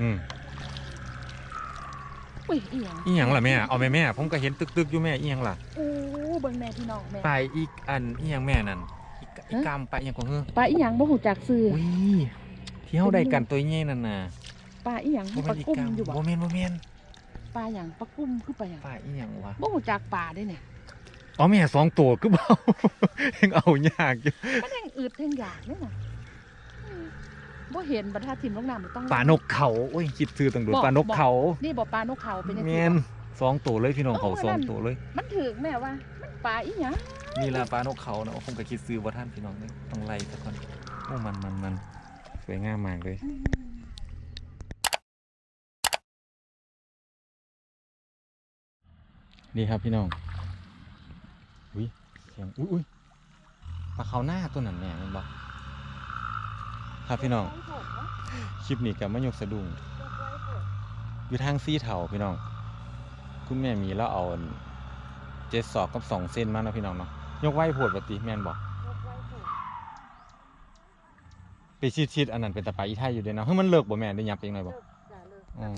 อืมอุ้ยอีหยังอีหยังล่ะแม่ เอาแม่แม่ผมก็เห็นตึกๆอยู่แม่อีหยังล่ะโอ้เบิ่งแม่พี่น้องแม่ไปอีกอันอีหยังแม่นั่นอีกอีกกามไปอีหยังของเฮ้อปลาอีหยังบ่ฮู้จักซื้ออุ้ยที่เฮาได้กันตัวใหญ่นั่นน่ะปลาอีหยังบ่ปแม่ลานอีกกุ้มกามอยู่บ่บ่แม่นบ่แม่นปลาหยังปลากุ้มคือปลาหยังปลาอีหยังวะบ่ฮู้จักปลาเด้เนี่ยอ๋อแม่สองตัวคือเบา ยังเอายากอยู่มันแห่งอืดแห่งอยากเด้น่ะอืม บ่เห็นบัดถ้าทิ่มลงน้ำมันต้องปลานกเขาโอ้ยคิดซื้อตั้งโดูบอกปลานกเขานี่บ่ปลานกเขาเป็นจังแมซี่นบ่สองตัวเลยพี่น้องเขาเอ้าสองนั่นตัวเลย มันถึกแม่ว่ามันปลาอีหยังนี่ละปลานกเขาเนาะผมก็คิดซื้อว่าท่านพี่น้องเลยต้องไล่สักคนโอ้มันมันมันสวยงามมากเลยอืมนี่ครับพี่น้อง อุ้ยเสียงอุ้ยอุ้ยปลาเขาหน้าตัวนั้นแม่แมันบอก ครับพี่น้องคลิปนี้กับมะยกสะดุ้งอยู่ทางซี่เถาพี่น้อง คุณแม่มีแล้วเอาเจ็ดศอกกับสองเส้นมาเนาะพี่น้องเนาะยกไหวโพดปฏิแม่นบอกไปชิดๆอันนั้นเป็นตะปาอีไทยอยู่เด้เนาะเฮ้ยมันเลิกบ่แม่ได้ยับเองหน่อยบ่อ๋อ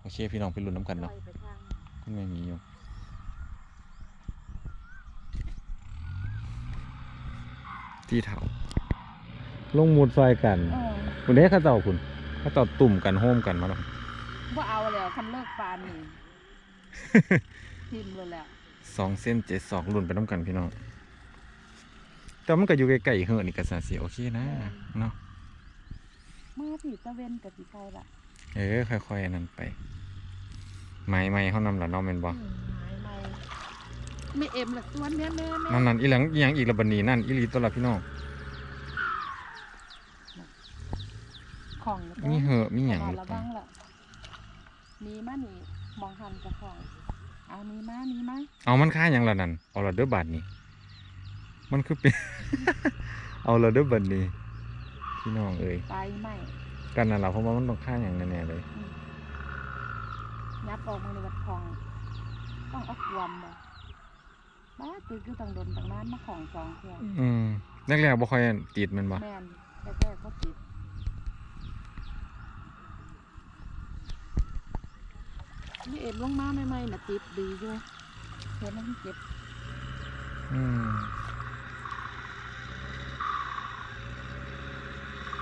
โอเคพี่น้องไปลุ้นน้ำกันเนาะคุณแม่มีอยู่ที่เถา ลงหมุดซอยกันเออคุณเด้ข้าเจ้าคุณข้าเจ้าตุ่มกันโฮมกันมาเนาะบ่เอาแล้วคันเลิกปลานี่ ทิ่มเลยแล้วสองเส้นเจ็ดสองลุ้นไปน้ำกันพี่น้องแต่มันก็อยู่ใกล้ๆเฮือนี่ก็สาเสียโอเคนะเนาะมาสิตะเวนกับสิใครล่ะเออค่อยๆอันนั้นไปไม้ไม้เขานำละเนาะแม่นบ่อืมหายไปไม่เอ็มละส่วนแม่แม่แม่นั่นนั่นอีหลังอีหยังอีกละบัดนี้นั่นอีหลีตัวละพี่น้อง ของนะจ๊ะมีเหอะมีหยังหขรือระเปล่าวังล่ะมีมานี่มองหันกับของเอามีมามีมาเอามันค่าหยังละนั่นเอาละเด้อบาทนี้มันคือเป็นเอาละเด้อบัดนี้พี่น้องเอ้ยไปไหมกันนั่นล่ะเพราะว่ามันต้องค่าหยังแน่ๆเลยยับออกมือในวัดของต้องเอาความบ่บ้าตื่นคือต้องโดนต่างนั้นมาของสองเพื่อนอืมแรกๆบ่ค่อยติดแมันบ่แม่นแรกๆก็ติด นี่เอ็มลงมาใหม่ๆน่ะติดดีอยู่เห็นมันเจ็บอืม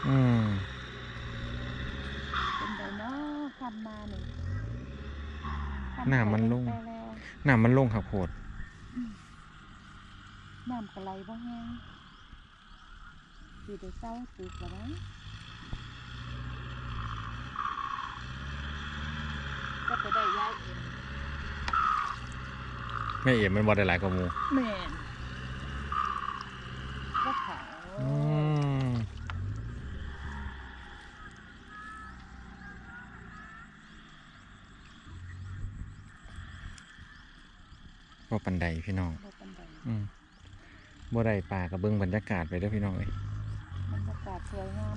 อืมเป็นไดเนาะคำมาหนึ่งหน้ามันลงไปแล้วน้ำมันลงครับโพดน้ำกระไรบ่แห้งสีได้เศร้าติดแล้วน ก็ไปได้ย้ายเองแม่เอ๋มันบ่ได้หลายกว่าหมู่แม่นก็ขาวอืมบ่ปันใดพี่น้อง บ่เป็นไรอืมบ่ได้ป่ากับเบิ่งบรรยากาศไปเด้อพี่น้องเอ้ย บรรยากาศสวยงาม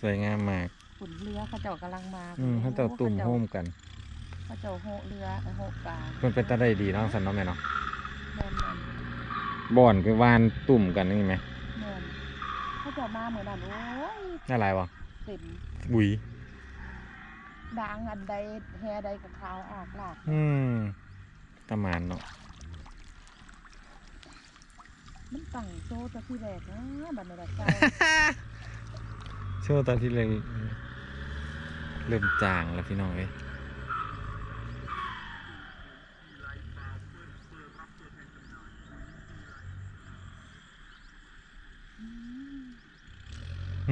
สวยงามมาก ฝุ่นเรือเขาเจ้ากำลังมาอืมเขาเจ้าตุ่มโฮมกันเขาเจ้าโหเรือโหปลาเพิ่นเป็นตาได้ดีเนาะสันเนาะแม่เนาะแม่นแม่นบ่อนคือวานตุ่มกันนี่ไหมแม่นเขาเจ้ามาเหมือนนั้นโอ้ยน่าหลายวะเต็มบุยด่างอันใดแฮใดกับขาวอากลากอืมประมาณเนาะมันตั้งโซ่ตัวที่แรกนะบัดนี้ละเจ้า โชว์ตอนที่เลย เริ่มจางแล้วพี่น้องเอ้ย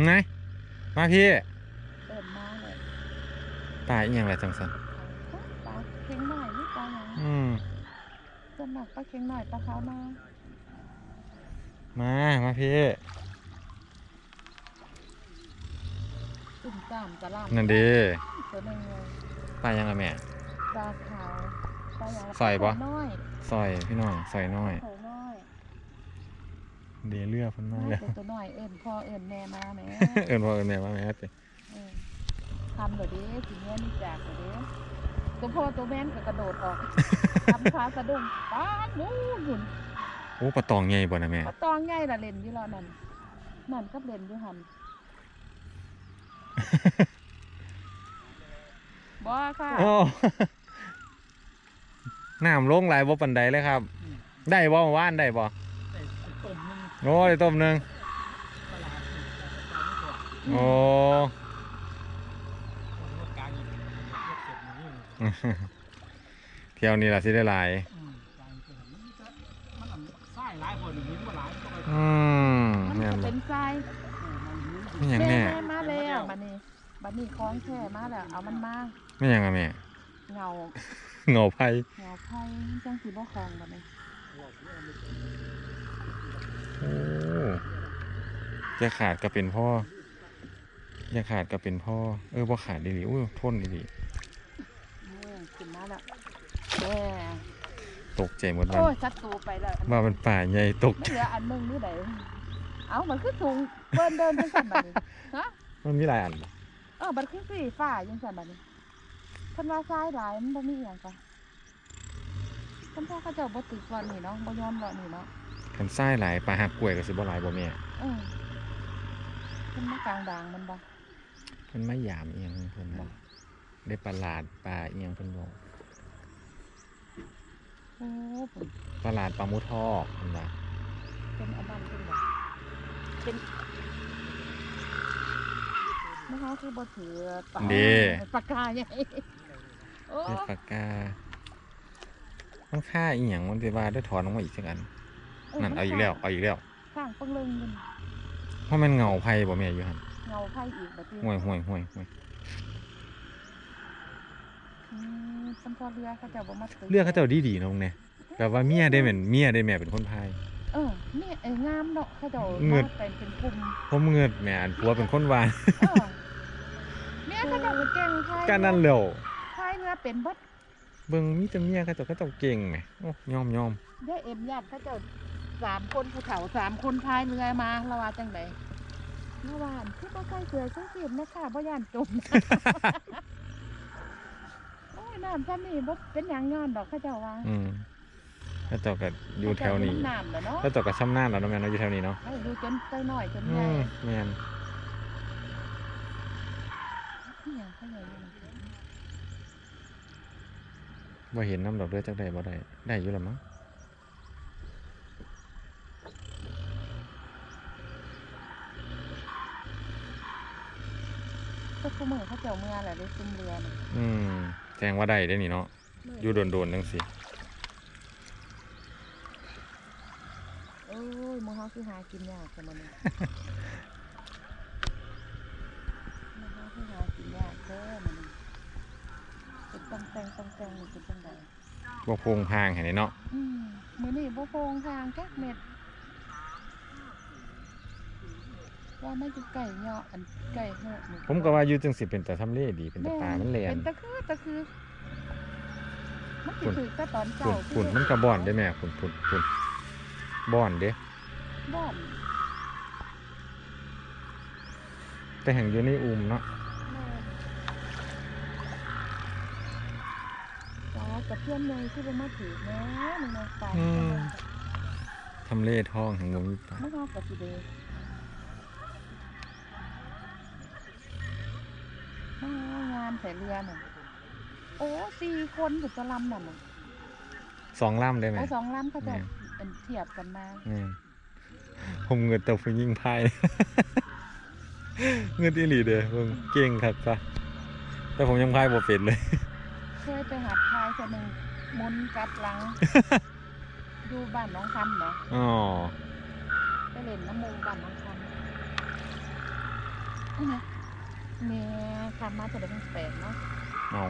ไงมาพี่เอินมาเลยตายอีหยังไรจังสันปลาเค็งหน่อยนี่ปลาหยังอืมจนหนักปลาเค็งหน่อยปลาขาวมา มา มาพี่ ตุ่มตามกระลนั่นดีำตัวหนึงเลยปลายังละแม่ ปลาขาวปลาหยังใส่ปะปลาน้อยซอยพี่น้องซอยน้อยใส่น้อยเดียวเลือกเพิ่นมาน้อยแล้วเป็นตัวน้อยเอินพ่อเอินแม่มาแหม่ เอิ้นว่าเอิ้นแม่ว่าแม่ติเออทำเดี๋ยวนี้ทีเนี้ยนี่จากเดี๋ยวนี้ตัวพ่อตัวแม่นก็กระโดดออก ทำพาสะดุ้งป้าดนู่นหุ่นโอ้ปลาตองใหญ่บ่นะแม่ปลาตองใหญ่ละเล่นอยู่แล้วนั่นนั่นก็เล่นอยู่หัน บ่ค่ะโอ้น้ำลงหลายบ่ปันใดเลยครับ ได้บ่เมื่อว่านได้บ่แต่ต้มนึงโอ้ยต้มหนึงตลาดนี่ตลาดนี่ก่อนโอ้ผมว่ากลางอีกเรียกเสร็จนี่เที่ยวนี้ล่ะสิได้หลายอืมกลางเสร็จมันจะมันอันไส้หลายคนหนึ่งนิ้วมาหลายก็ไปอืมมันแม่นจะบ่เป็นทรายไม่หยังแม่แม่มาแล้วบัดนี้ บัดนี้คล้องแค่มาแล้วเอามันมาไม่หยังอะแม่เงาเหงาไผเงาไผ่จังสิบ่คลองบัดนี้โอ้จะขาดก็เป็นพ่ออย่าขาดก็เป็นพ่อ เออบ่ขาดดีๆอุ้ยทนดีเออขึ้นมาแล้วแม่ๆตกใจหมดวันโอ้ยศัตรูไปแล้วว่ามันป่าใหญ่ตกมันเหลืออันหนึงนี่ไดเอ้ามันคือสูงเบิ่นเดินจังซั่นบัดนี้ฮะมันมีหลายอันบ่เออบัดคือสีฟ้าจังซั่นบัดนี้เพิ่นว่าทรายหลายมันบ่มีหยังกะเพิ่นว่าเขาเจ้าบ่ตึกก่อนนี่เนาะบ่ยอมเลาะนี่เนาะคันทรายหลายปลาหักกล้วยก็สิบ่หลายบ่แม่เออเพิ่นมากลางด่างมันบ่เพิ่นมาหยามอีหยังเพิ่นบ่ได้ประหลาดปลาอีหยังเพิ่นบอกโอ้เพิ่นประหลาดปลาหมูทอดเพิ่นว่าเป็นอันนั้นเป็นบ่เป็น นะคะคือบ่ถือปากปากกาใหญ่โอ้เฮ็ดปากกามันค่าอีหยังมันสิว่าได้ถอนออกมาอีกจักอันนั่นเอาอีกแล้วเอาอีกแล้วข้างปังเลิงมันเพราะมันเงาไผบ่แม่อยู่หั่นเงาไผ่อีกแบบนี้ห่วยห่วยห่วยห่วยอืมสัมพอเรือเขาเจะบ่มาตึเลือกเขาเจ้าดีๆเนาะเนี่ยแบบว่าเมียได้แม่นเมียได้แม่เป็นคนพาย เออนี่ไอ้งามเนาะเขาเจะเงิดเป็นเป็นกลุ่มผมเงิดแม่อันผัวเป็นคนหวานเออเนี่ยเขาเจะเป็นเก่งพายกันนั่นแล้วพายเรือเป็นเบัดเบิ่งมีแต่เมียเขาเจ้าเขาเจ้าเก่งแหมโอ้ยอมยอมยายเอ็มญาติเขาเจะสามคนผู้เฒ่าสามคนพายเรือมาละว่าจังไดละว่าคือบ่ใส่เสื้อชูชีพนะคะบ่ย่านจมโอ้ยน้ำซ้ำนี่บ่เป็นหยังย้อนดอกเขาเจ้าว่า อืม เขาเจ้าก็อยู่แถวนี้เขาเจ้าอยู่น้ำแหละเนาะเขาเจ้าก็ชำนาญแล้วเนาะแม่เนาะอยู่แถวนี้เนาะให้ดูจนใส่น้อยจนอืใหญ่มแม่นที่หยังเขาใหญ่อยู่นั่นบ่เห็นน้ำดอกเลือดจักได้บ่ได้ได้อยู่แล้วมั้งก็คือมือเขาเจ้าเมื่อแหละได้ซุ่มเรือน่ะอืมแจ้งว่าได้ได้นี่เนาะอยู่โดนๆจังซี่ โอ้ยหมือ เขาคือหากินยากจังมันนี่มือเขาคือหากินยากเด้อมันนี่เป็นต้องแต่งต้องแต่งนี่เป็นจังไดบ่โพงพางให้นี่เนาะอืมมือนี่บ่โฟงทางจักเม็ด ว่าไม่จะไก่เหาะอันไก่เหาะนี่ผมก็ว่าอยู่จังสิเป็นแต่ทำเลดีเป็นแต่ปลามันแลเป็นนตะคือตะคือมันสิฝุ่นถือแต่ตอนเช้าฝุ่นฝุ่นมันก็บ่อนได้แม่ฝุ่นฝุ่นฝุ่นบ่อนเด้ บ่อนแต่แห่งอยู่ในอุ้มเนาะแม่ปลากระเทียมเลยที่เป็นมาถือแม่มึงมาปลาอืมทำเลทองแห่งบ่มีปลาไม่เอากระสีเดมางานใส่เรือน่ะโอ้สี่คนถึงจะลำน่ะน่ะสองลำได้ไหมโอ้สองลำเขาจะแม่เป็นเทียบกันมาอืม ผมเงินแต่ผู้ยิ่งพายเงินอีหลีเด้อเบิ่งเก่งครับจ้ะแต่ผมยังพายบ่เป็นเลย เคยไปหัดพายจะหนึ่งหมุนกลับหลัง ดูบ้านน้องคำเนาะอ๋อไปเล่นน้ำมูกบ้านน้องคำนี่นะแม่คำมาจะได้เป็นแปดเนาะเอา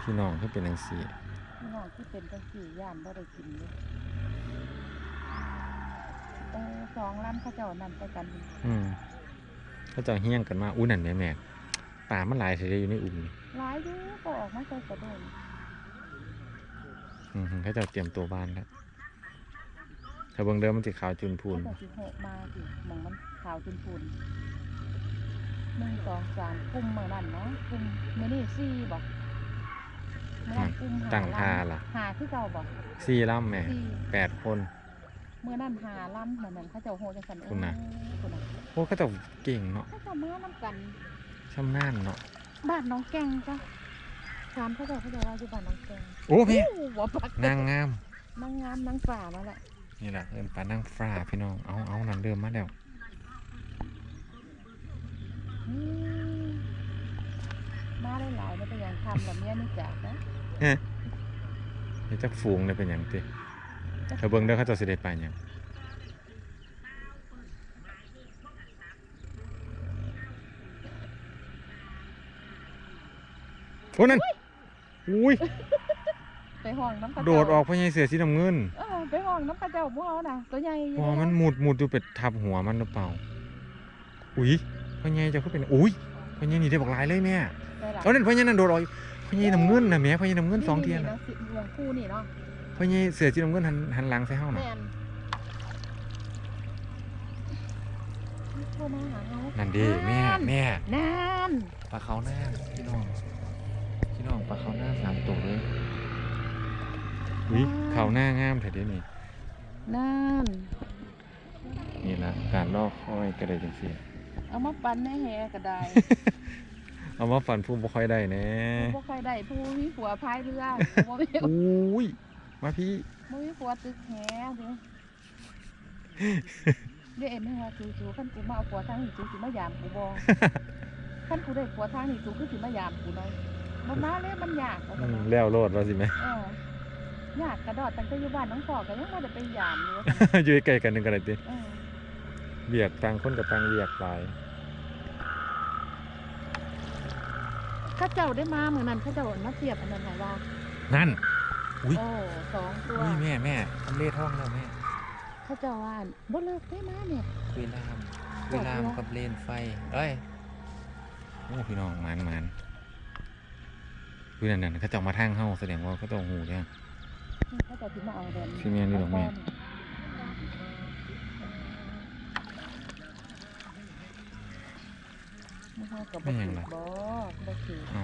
พี่น้องที่เป็นจังซี่พี่น้องที่เป็นจังสี่ย่านบ่ได้กินเลย เออสองลำเขาเจ้านำไปกันอืมเขาเจะเฮี้ยงกันมาอู้นั่นแม่แม่ปลามันหลายสิได้อยู่ในอุ้มนี่หลายอยู่ก็ออกมาใส่กระโดดอืมเขาเจะเตรียมตัวบ้านแล้วถ้าเบิ่งเดิมมันสิขาวจุนพูเขานจะสิหกมาสิมองมันขาวจนฝุ่นหนึ่งสองสามกลุ่มเมื่อนั้นเนาะกลุ่มเมื่อนี่สี่บอกเมื่อนั้นกลุ่มหาตั้งลำท่าล่ะ หาคือเก่าบอกสี่ลำแม่สี่แปดคน เมื่อนั้นหาลำเหมือนนั้นเขาเจะโหจังสันคุณน่ะ โอ้คุณน่ะโอ้เขาเจะเก่งเนาะเขาเจะมาน้ำกัน ชำนาญเนาะบ้านน้องแกงจ้ะถามเขาเจ้าเขาเจะว่าอยู่บ้านน้องแกงโอ้แม่โอ้บ่ปักนางงาม นางงามนางฝ่ามาละนี่แหละเอินปลานางฟ้าพี่น้องเอาเอานั่นเดิมมาแล้วอืมมาได้หลายไม่เป็นอย่างทำแบบเนี้ยนี่จากนะ เดี๋ยวจักฝูงเนี่ยเป็นหยังติ เธอเบิ่งเด้อเขาเจะสิได้ไปหยังโอ้นั่นอุ้ย ไปห้องน้ำกระเจ้าโดดออกพญายเสือสีน้ำเงินเออไปห้องน้ำกระเจ้าพวกเราน่ะตัวใหญ่อยู่อ๋อเด้มันหมุดหมุดอยู่เป็ดทับหัวมันหรือเปล่า อุ้ยพญายเจะเขาเป็น อุ้ยพญายนี่ได้บอกหลายเลยแม่ได้ล่ะเอานั่นพญายนั่นโดดออกพญายน้ำเงินนะแม่พญายน้ำเงินสองเทียนนะน่ะสิหลวงคู่นี่เนาะ พญายเสือสีน้ำเงินหันหันหลังใส่เฮาน่ะแม่นโทรมาหาเรานั่นดีแม่แม่นั่นปลาเขาหน้าพี่น้องพี่น้องปลาเขาหน้าสามตัวเลยอุ้ยเขาหน้างามแท้เดี๋ยวนี้นั่นนี่ละการลอกค่อยกระไดจังซี่เอามาปั่นในแหก็ได้ เอามาฝันผู้บ่ค่อยได้แน่พวกใครได้ผู้มีผัวพายเรือบ่มี อุ้ย มาพี่บ่มีผัวตึกแหเด้อเดี๋ยวเอ็มให้ว่าจู่ๆคันกูมาเอาผัวทางนี้จู่สิมายามกูบ่คันกูได้ผัวทางนี้จู่คือสิมายามกูหน่อยบ่มาเลยมันยากว่าอืซั่นมนะแล้วโลดว่าสิแม่ เออยากกระโดดตั้งแต่อยู่บ้านน้องพ่อก็ยังบ่ได้ไปยามเลยว่าซั่นอยู่ใกล้ๆกันนึงกันเลยติเออเบียกต่างคนกับต่างเบียกหลายข้าเจ้าได้มาเหมือนนั้นข้าเจ้ามาเทียบอันนั้นไหนว่า นั่น อุ๊ยโอ้สองตัว อุ้ยแม่แม่ทำเลท่องแล้วแม่ข้าเจ้าว่าอั่นบ่เลิกได้มาเนี่ย คุยลามคุยลามกับเลนไฟเอ้ยโอ้พี่น้องมันมันคุยนั่นนั่นเขาเจะมาทางเฮาแสดงว่าเขาต้องหูเนี่ยข้าเจ้าที่มาเอาแดนพี่แม่นี่ดอกแม่ไม่เฮากับบ่ถือบ่บ่ถือเอา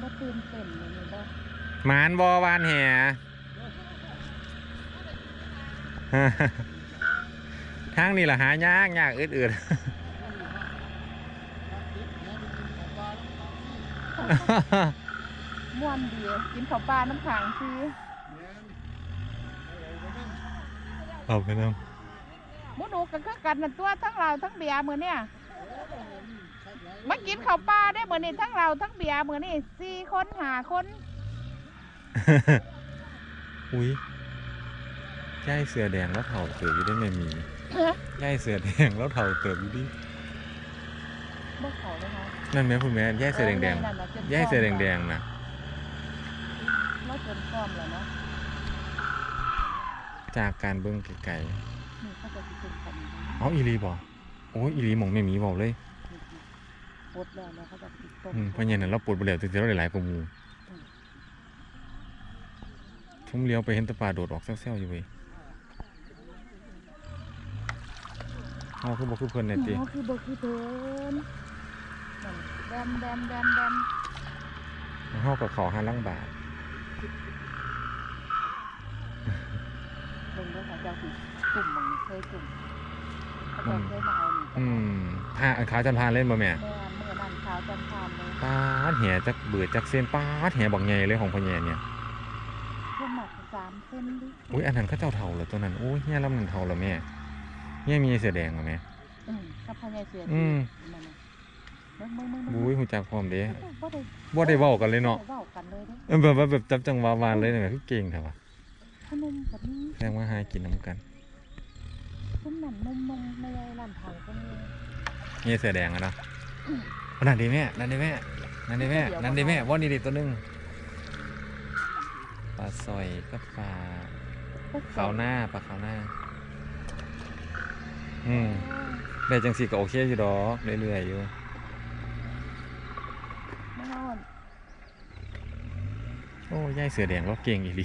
บ่ ตื่นเต้นเลยนี่บ่หมานบอวานแห่ ทางนี่ล่ะหายากยากอืดอืดม่วนดีกินข้าวปลาน้ำขังซีเอาไปน้หมูหนูกันคือกันนั่นตัวทั้งเราทั้งเบียร์มื้อเนี่ย มากินข้าวปลาได้มื้อนี้ทั้งเราทั้งเบียร์มื้อนี้สี่คนห้าคนำอุ้ยย่ายเสือแดงแล้วเถ่าเติบอยู่ได้ไม่มีย่ายเสือแดงแล้วเถ่าเติบอยู่ดิบ่เขาเลยค่ะนั่นแม่คุณแม่ย่ายเสือแดงแดงนั่นน่ะจนย่ายเสือแดงแดงๆนะเราจนพร้อมแล้วเนาะจากการเบิ้งไกลนี่เขาจะสิเป็นกันๆเอาอีหลีบอกโอ้ยอีหลีหมองไม่มีบอกเลย ปวดแล้วแล้วเขาจะสิต้มอืมเพราะงั้นนะเราปวดไปแล้วถึงจะเราได้หลายกว่าหมูทุ่มเลี้ยวไปเห็นแตะปลาโดดออกแซวๆอยู่เว้ยเฮาคือบ่คือเพิ่นเนี่ยติเขาคือบ่คือเพิ่นนั่นแดมแดมแดมแดมเฮากับเขาหาลังบาทเบิ่งเด้อค่ะเจ้าสิตุ่มบังนี้เคยตุ่มเขาจะเคยมาเอานี่อืมพาอันขาวจันพานเล่นบ่แม่ แม่เมื่อนั้นขาว จันทานเลยปาดแหจักเบื่อจักเส้นปาดแหบักใหญ่เลยของพ่อแย่เนี่ยเพิ่นหมักสามเส้นดิอุ้ยอันนั้นเขาเจ้าเฒ่าเหรอตัวนั้นอุ้ยเฮียลำนั้นเฒ่าแล้วแม่เฮียมีเสือแดงเหรอแม่อืมกับพญายเสืออืมนั่นน่ะเบิ่งเบิ่งเบิ่งเบิ่งอุ้ยฮู้จักพร้อมเด้บ่ได้บ่ได้เว้ากันเลยเนาะบ่ได้เว้ากันเลยเด้เออแบบว่าแบบจับจังหวะวานเลยเนี่ยคือเก่งแท้ว่ะขนมกับนี้แสดงว่าหากินน้ำกันขนมนมนมไม่ได้ร้านทางก็มีเฮียเสือแดงอะเนาะเอา นั่นดิแม่นั่นดิแม่นั่นดิแม่นั่นดิแม่ว่านี่ดิตัวหนึงปลาซอยกับปลาขาวหน้าปลาขาวหน้า อืมได้จังสีก็โอเคอยู่ดอกเรื่อยๆอยู่ไม่เอาโอ้ยายเสือแดงเราเก่งอีหลี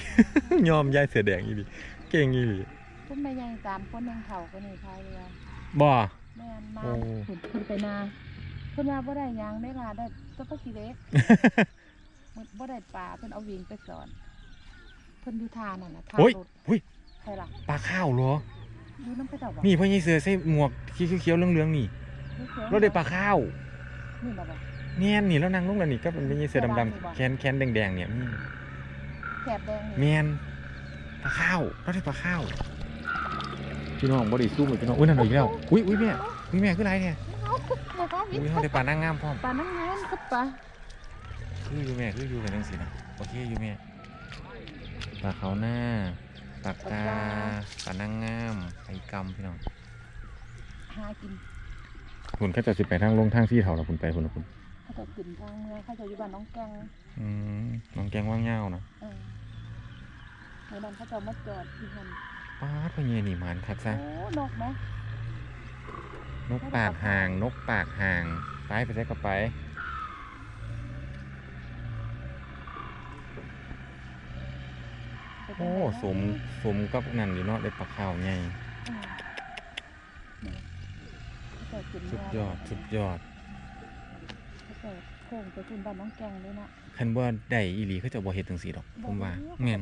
ยอมยายเสือแดงอีหลีเก่งอีหลีเพิ่นแม่ใหญ่สามคนยังเฒ่าก็นี่พายเรือบ่แม่นมาโอ้เพิ่นเพิ่นไปนา เพิ่นว่าบ่ได้หยังได้ล่ะได้แตะปลาขี้เล็กมันบ่ได้ปลาเพิ่นเอาวิ่งไปสอน เพิ่นอยู่ทานั่นน่ะทาโอ้ยรถอุ้ยใช่ล่ะปลาข้าวเหรอดูน้ำกระเจ้าบ่นี่พ่อใหญ่เสือใส่หมวกเขียวๆเหลืองๆนี่เราได้ปลาข้าวนี่บ่บ่แม่นนี่แล้วนางลงแล้วนี่ก็เป็นพ่อใหญ่เสือดำเสื้อดำๆแขนแขนแดงๆเนี่ยนี่แถบแดงนี่แม่นปลาข้าวเราได้ปลาข้าวพี่น้องบ่ได้สู้เลยพี่น้องอุ้ยนั่นเอาอีกแล้วอุ้ยอุ้ยแม่อุ้ยแม่คือไรเนี่ยเอุ้ยเขาได้ปลานางงามพร้อมปลานั่งงานกับปลาคืออยู่แม่คืออยู่กันจังซี่นะโอเคอยู่แม่ปลาเขาหน้าปลากาปลานางงามไอกำพี่น้องหากินคุณเขาจะสิไปทางลงทางที่เถาแล้วคุณไปคุณนะคุณเขาจะกินทางเมืองเขาจะอยู่บ้านน้องแกงอืมน้องแกงว่างเงานะในนั้นเขาจะมาจอดที่หันป้าดพ่อเยนี่มันคักซะโอ้นกไหม นกปากห่าง นกปากห่าง ไปไปใช้กับไปเป็นโอ้จังใดเนาะสมสมกับนั่นอยู่เนาะได้ปลาข้าวไงอืมเนี่ยเขาจะกินสุดเนื้ยอดสุดยอดเขาจะโค้งไปคุณบ้านน้องแกงเลยนะคันว่าได้อีหลีเขาจะบ่เฮ็ดจังซี่ดอกผมว่าบ่แม่น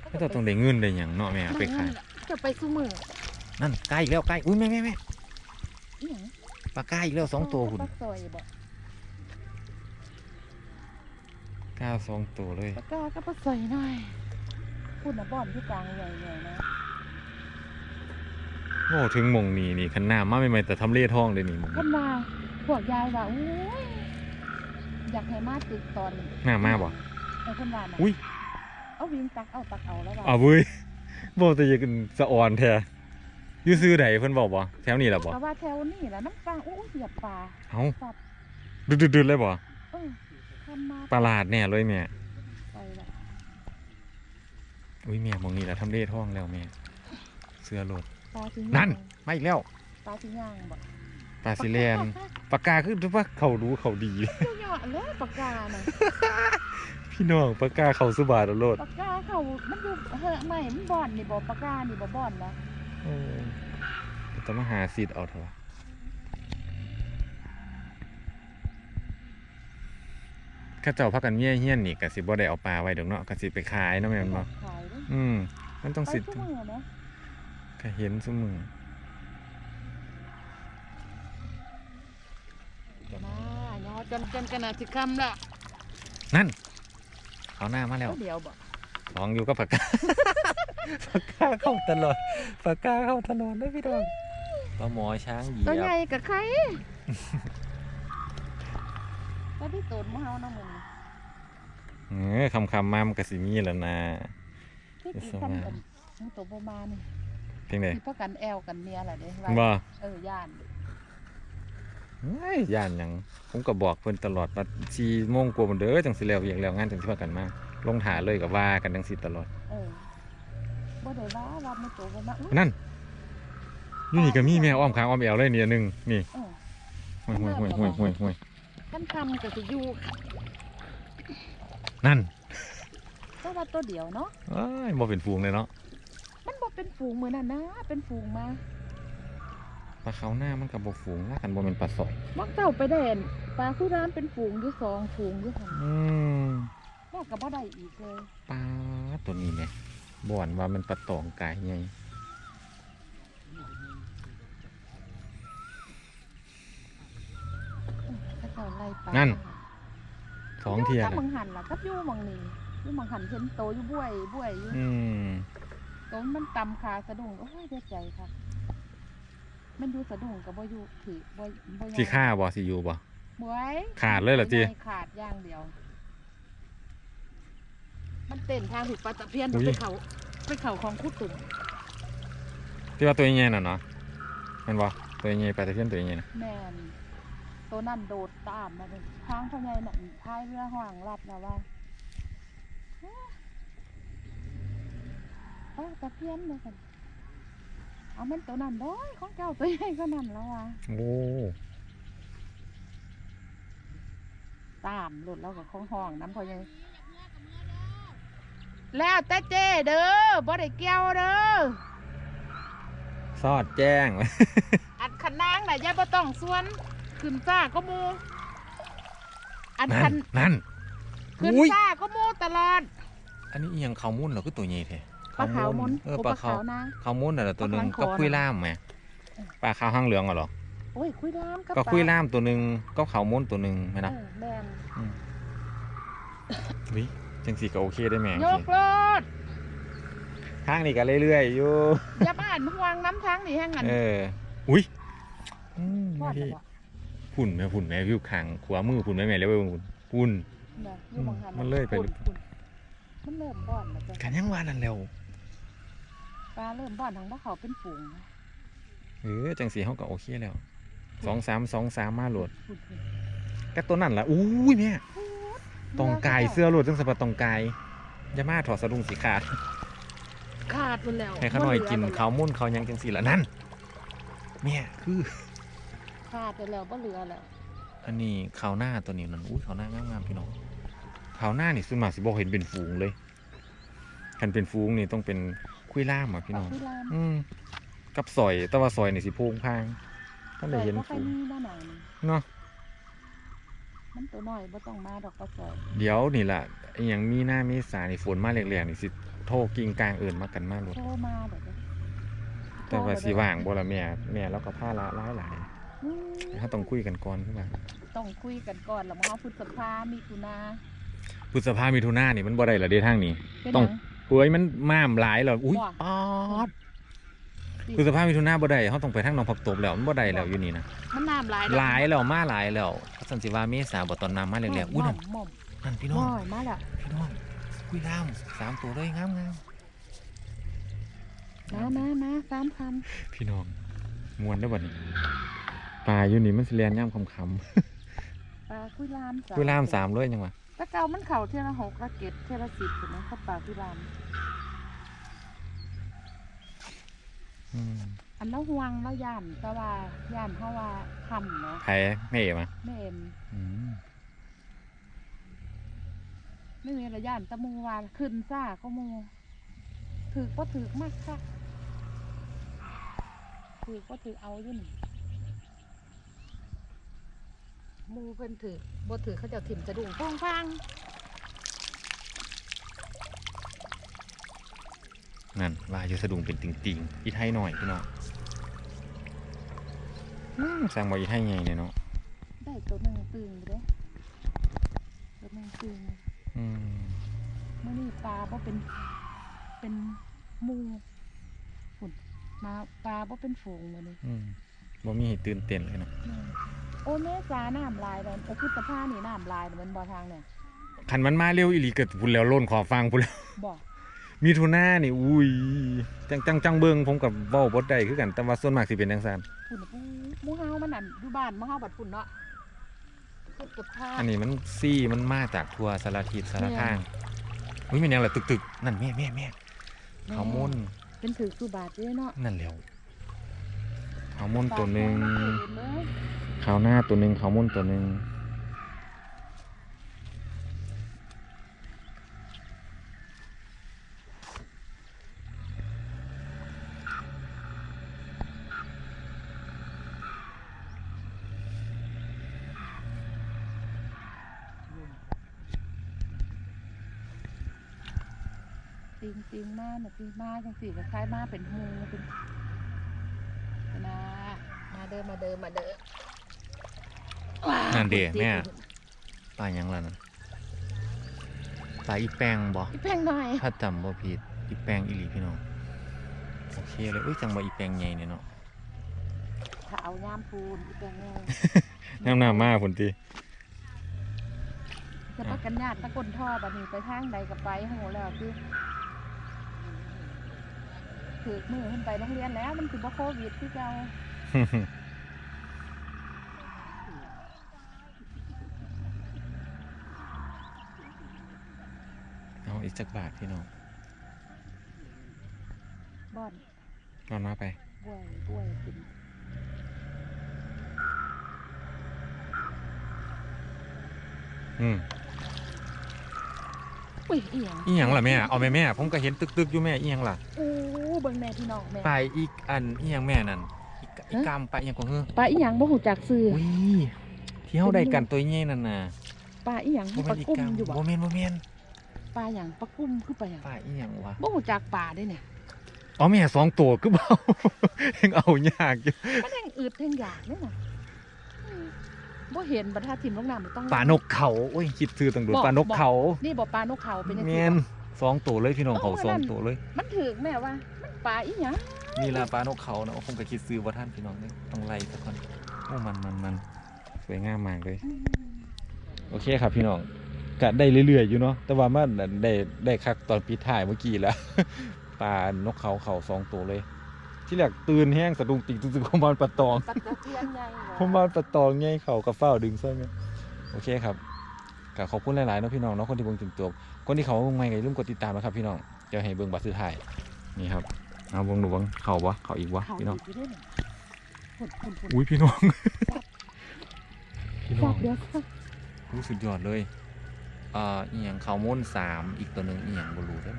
เขาจะต้องได้เงินได้หยังเนาะแม่ไปขายจะไปสู้มือนั่นใกล้อีกแล้วใกล้อุ้ยแม่แม่แม่อีหยัง ปลาก้าอีกแล้วสองตัวคุณปลาซอยบ่ก้าสองตัวเลยปลากาก็ปลาซอยหน่อยพูดนะบ่อนที่กลางใหญ่ๆนะโอ้ถึงหมองนี่นี่คันน้ำมาใหม่ๆแต่ทำเลทองเลยนี่หมองคนมาพวกยายว่าอุ้ยอยากให้มาตึกตอนน้ามาบ่ไอ้คนว่าน่ะอุ้ยเอาวิ่งตักเอาตักเอาแล้วว่าอ้าวเว้ยบอกแต่อยังสะอ่อนแท้ อยู่ซื้อใดเพิ่นบอกบ่แถวนี้ล่ะบ่ก็ว่าแถวนี้แหละน้ำปลาอู้เหยียบปลาเอ้าสับดึดๆๆเลยบ่เออทำมาประหลาดแน่เลยแม่ไปละอุ้ยแม่หมองนี่ล่ะทำเลทองแล้วแม่เสื้อโลดปลาสินั่นย่างมาอีกแล้วปลาสิย่างบ่ปลาซิเลนปากกาคือว่าเขารู้เขาดีเจ้าหยอดเลยปากกาน่ะพี่น้องปากกาเขาสุบาทเอาโลดปากกาเขามันอยู่เฮ้ยไม่มันบ่อนนี่บ่ปากกานี่บ่บ่อนนะ เออแต่มาหาซีดเอาเถอะวะข้าเจ้าพักกันเมียเฮี้ยนนี่ก็สิบ่ได้เอาปลาไว้ดอกเนาะก็สิไปขายเนาะแม่นบ่ขายเลยอืมมันต้องไปสิทุกมื้อนะก็เห็นซุมือเดี๋ยวนะยอจนจนกันน่ะสิคำละนั่นเอาหน้ามาแล้วเดี๋ยวบ่ของอยู่กับปากกา ปากกาเข้าตลอดปากกาเข้าตลอดเลยพี่น้องปลาหมอช้างเหยีตัวยใหญ่บกับใครก็ที่ตูนหมู่เฮานะมึงเออคำคำๆมามันก็สิมีแล้วนะ ที่เดี๋ยวกี่ส่งคันมากันมึงตัวบ่มานี่เพียงใดที่พากันแอลกันเมียล่ะเด้ว่าบ่เออย่านเฮ้ยย่านหยังผมก็บอกเพิ่นตลอดว่าสี่โมงกว่ามันเด้อจังสิแล้วอย่างแล้วงานจังสิพากันมาลงถาเลยก็ว่ากันจังสิตลอด เออ บ่ได้ว่าว่ามึงตัวบ่มาอุ๊ยนั่นอยู่นี่ก็มีแม่อ้อมขางอ้อมแอวเลยนี่อันหนึงนี่เออห่วยห่วยห่วยห่วยห่วยห่วยกันคำก็สิอยู่นั่นก็ว่าตัวเดียวเนาะเอ้ยบ่เป็นฟูงเลยเนาะมันบ่เป็นฝูงเหมือนนั่นนะเป็นฝูงมาปลาเขาวหน้ามันกับบ่ฟูงลากันบ่เป็นปลาสอยมักเจ้าไปเด่นปลาคู่ร้านเป็นฝูงอยู่สองฝูงอยู่หั่นอืมแล้วก็บ่ได้อีกเลยปลาตัวนี้แหม่ บ่อนว่ามันปลาตองกายใหญ่ถ้าเจ้าไล่ปลานั่นสองเทียกับนะมังหันล่ะกับอยู่มังนี่อยู่มังหันเห็นโตอยู่บ้วยบ้วยอยู่อืมโตมันตำขาสะดุ้งโอ้ยเสียใจค่ะ มันอยู่สะดุ้งกับบ่อยู่ถือบ่บ่ยอมสิฆ่าบ่สิอยู่บ่บ้วยขาดเลยเหรอจิไม่ขาดอย่างเดียว มันเต้นทางผิดปลาตะเพียนอุ๊ย ไปเขาไปเขาของคุดตุ่มที่ว่าตัวใหญ่ๆน่ะเนาะแมันบ่ตัวใหญ่ปลาตะเพียนตัวใหญ่น่ะแม่นตัวนั่นโดดตามมาเลยทางพ่อใหญ่น่ะพายเรือห่างลัดแล้วว่าปลาตะเพียนเลยกันเอาแม่นตัวนั้นด้อยของเจ้าตัวใหญ่ก็นั่นแล้วว่ะโอ้ตามหลุดแล้วก็ของห้องน้ำพ่อใหญ่ แล้วแต่เจเด้อบ่ได้เกี่ยวเด้อซอดแจ้ง อันคันนางน่ะอย่าบ่ต้องส่วนขึ้นซ่าก็หมูอันนั่คันนนั่นขึ้นอุ้ยซ่าก็หมูตลอดอันนี้อีหยังเขาวมุ่นเหรอคือตัวใหญ่แท้ปลาขาวมนเออโปลาขาวนะ ขาวมุนน่ะเหรอตัวหนึงปลาคังคอก็คุยล่ามแหมปลาขาวหางเหลืองเหรอโอ้ยคุยน้ำกับก็ปลาคุยล่ามตัวหนึงก็ขาวมุนตัวหนึงแม่นเอนะอแบนวิ จังสีก็โอเคได้แหม่ยกรถทางนี้ก็เรื่อยๆอยู่ อย่ามาอ่านห่วงน้ำทางนี่แห้งกันเออ อุ้ยอืมพอดพี่แล้วบ่พุ่นแม่พุ่นแม่วิวขางขวามือพุ่นแม่แม่เรียกว่าพุ่นพุ่น เด้ออยู่บางหันมันเลยไปปุ่ปุ่นมันเริ่มบ่อนแล้วจ้ะกันยังว่านั่นแล้วปลาเริ่มบ่อนทางบ่เขาเป็นฝูงเออจังสีเขาก็โอเคแล้วสองสามสองสามมาโหลดปุ่นก็ตัวนั่นล่ะอุ้ยแม่ๆ ตองกายเสื้อโหลดจังสะบัดตองกายอยามาถอดสะดุ้งสีขาดขาดหมดแล้วให้เขาหน่อยกินบ่เหลืเขาวมุ่นเขาวหยังจังสีละนั่นแม่คือขาดไปแล้วบ่เหลือแล้วอันนี้ขาวหน้าตัวนี้นั่นอุ้ยขาวหน้างามๆพี่น้องขาวหน้านี่ส่วนมากสิบอกเห็นเป็นฝูงเลยคันเป็นฝูงนี่ต้องเป็นคุยล่ามอะพี่น้องคุยลามอืมกับซอยแต่ว่าซอยนี่สิโพงพางก็เลยเห็นบ่ค่อฝูยงมีหน้าหนาวนี่เนาะ มันตัวน้อยบ่ต้องมาดอกปลาสอยเดี๋ยวนี่ล่ะอหย่างมีหน้ามีสานี่ฝนมาแรงๆนี่สิโทรกิ่งกลางเอินมากันมาโลดโทรมาเดี๋ยวเด้อแต่ว่าสิว่างบ่ละแม่แม่แล้วก็ผ้าละหลายหลายอืมๆเขาต้องคุยกันก่อนคือว่าต้องคุยกันก่อนแล้วมาเอาพฤษภามีตุนาพฤษภามิถุนานี่มันบ่ได้ละเด้ทางนี้ เป็นต้องหยังเฮ้ยมันม่ามหลายแล้วอุ้ยว่าป๊อดพฤษภามิถุนาบ่ได้เขาต้องไปทางหนองผักตบแล้วมันบ่ได้แล้วอยู่นี่นะมันน้ำหลายหลายแล้วมาหลายแล้ว สันสิว่าเมษาบ่ตอนน้ำมาแรงๆอุ้ยนั่นหม่อมนั่นพี่หน้องม่อมมาแล้วพี่น้องคุยงามสามตัวเลยงามงามมามามาสามพันพี่น้องมวนได้อบ่นี่ปลาอยู่นี่มันสิแลนย่ำคำปลาคุยลามๆคุยล่ามสามเลยยังวะตะเกามันเข่าเท่าละหกละเก็ดเท่าละสิบถูกไหมเขาปลาคุยลามอืม อันแล้วห่วงแล้วย่านแต่ว่าย่านเพราะว่าทำเนาะไผแม่เอ๋มาไม่เอ็มอืมไม่มีระย่านแตะมูวาขึ้นซ่าก็มูถือก็ถือมากค่ะถือก็ถือเอาอยู่นี่หมูเพิ่นถือบ่ถือเขาเจะถิ่มจะดุ่งพองฟังนั่นว่าอยู่สะดุ้งเป็นติ่งๆอีไทยหน่อยพี่น้องอืม สั่งบ่อีไทยใหญ่เนี่ยเนาะได้ตัวหนึ่งตึงเด้ตัวหนึ่งตึงอืมเมื่อนี่ปลาบ่เป็นเป็นหมูฝุ่นมาปลาบ่เป็นฝูงมื้อนี้อืมบ่มีให้ตื่นเต้นเลยเนาะอืมโอ้แม่จ้าน้ำลายเลยโอ้คือสภาพนี่น้ำลายน่ะมันบ่ทางเนี่ยคันมันมาเร็วอีหลีเกิดพุ่นแล้วล้นขอฟังพุ่นแล้วบ่ มีทุน่านี่อุ้ยจังจังจังเบิงผมกับเว้าบ่ได้คือกัน แต่ว่าส่วนมากสิเป็นจังซั่นฝุ่นอู้หมูเฮามันนั่นอยู่บ้านหมูเฮาบัดฝุ่นเนาะคือสภาพอันนี้มันซี่มันมาจากทั่วสารทิศสารทางอุ้ยแม่นหยังล่ะตึกๆนั่นแม่แม่แม่ขาวมนเป็นถือคือบาทด้วยเนาะนั่นแหล้วขาวมนตัวหนึงปลาเห็นเลยขาวหน้าตัวหนึงขาวมนตัวหนึง ติงติง มาน่ะติมาจังสี่ก็คล้ายมาเป็นหูเป็นนะมาเดินมาเดินมาเดินว้าวนั่นเด้ติแม่ปลาหยังล่ะนั่นปลาอีแป้งบ่อีแพงหน่อยถ้าจำบ่ผิดอีแป้งอีหลีพี่น้องโอเคเลยอุ้ยจังว่าอีแป้งใหญ่เนี่ยเนาะถ้าเอายามพูนอีแพงแน่น้ำหน้ามาพุ่นติจะพักกันญาติตะกนท่อบัดนี้ไปทางใดก็ไปโหแล้วคือ ถือมือขึ้นไปโรงเรียนแล้ว มันคือบ่โควิดที่เจ้าเอาอีกจักบาทพี่น้องบ่อนนอนมาไปบ้วยบ้วยกินอืมอุ้ยอีหยังอีหยังล่ะแม่ เอาแม่แม่ผมก็เห็นตึกๆอยู่แม่อีหยังล่ะ โอ้ เบิ่งแม่พี่น้องแม่ไปอีกอันอีหยังแม่นั่นอีกอีกามไปอีหยังก็เฮ้อปลาอีหยังบ่ฮู้จักซื้ออุ้ยที่เฮาได้กันตัวใหญ่นั่นน่ะปลาอีหยังบ่ปแม่ลานอีกุ้มกามอยู่บ่บ่แม่นบ่แม่นปปลาหยังปลากุ้มคือปลาหยังปลาอีหยังวะบ่ฮู้จักปลาเด้เนี่ยอ๋อแม่สองตัวคือเปล่ายังเอายากอยู่มันยังอืดยังอยากเนี่ยน่ะอืมบ่เห็นบรรทัดทิมลงน้ำมันต้องปลานกเขาโอ้ยคิดซื้อตั้งโดนบอกปลานกเขา นี่บ่ปลานกเขาเป็นจังแมซี่นบ่สองตัวเลยพี่น้องเขาโอ้ยสองนั่นตัวเลย มันถึกแม่ว่ามัน ปลาอีหยังนี่ละปลานกเขานะคงกะคิดซื้อว่าท่านพี่น้องนี่ต้องไล่สักคนโอ้มันมันมันสวยงามมากเลยอืมโอเคครับพี่น้องกะได้เรื่อยๆอยู่เนาะแต่ว่ามันได้ได้คักตอนปีถ่ายเมื่อกี้แล้วปลานกเขาเขาสองตัวเลย ที่แรกตื่นแห้งสะดุ้งติงตึกๆของมันปลาตองปลาตะเพียนใหญ่เหรอผมมาปลาตองไงเขากับเฝ้าดึงใช่ไหมโอเคครับก็ขอบคุณหลายๆเนาะพี่น้องเนาะคนที่เบิ่งจนจบคนที่เขาเบิ่งใหม่ก็อย่าลืมกดติดตามนะครับพี่น้องเดี๋ยวให้เบิ่งบัตรสุดท้ายนี่ครับ เอาเบิ่งดูเบิ่งเขาวะเขาอีกวะเขาพี่น้องอยู่ด้วยเนี่ยฝุ่นฝุ่นฝุ่นอุ้ยพี่น้องพี่น้จัอบงเดี๋ยวค่ะรู้สุดยอดเลยอ่าอีหยังเขาวม้วนสามอีกตัวหนึ่งอีหยังบรูได้อ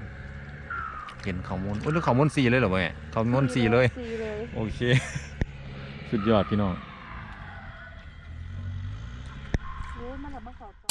เห็นเขาวม้วนโอ้ยหรือเขาวม้วนสี่เลยเหรอแม่เขาวม้วนสี่เลยสี่เลย โอเค สุดยอดพี่น้องเฮ้ยมันละมาเขาต่อ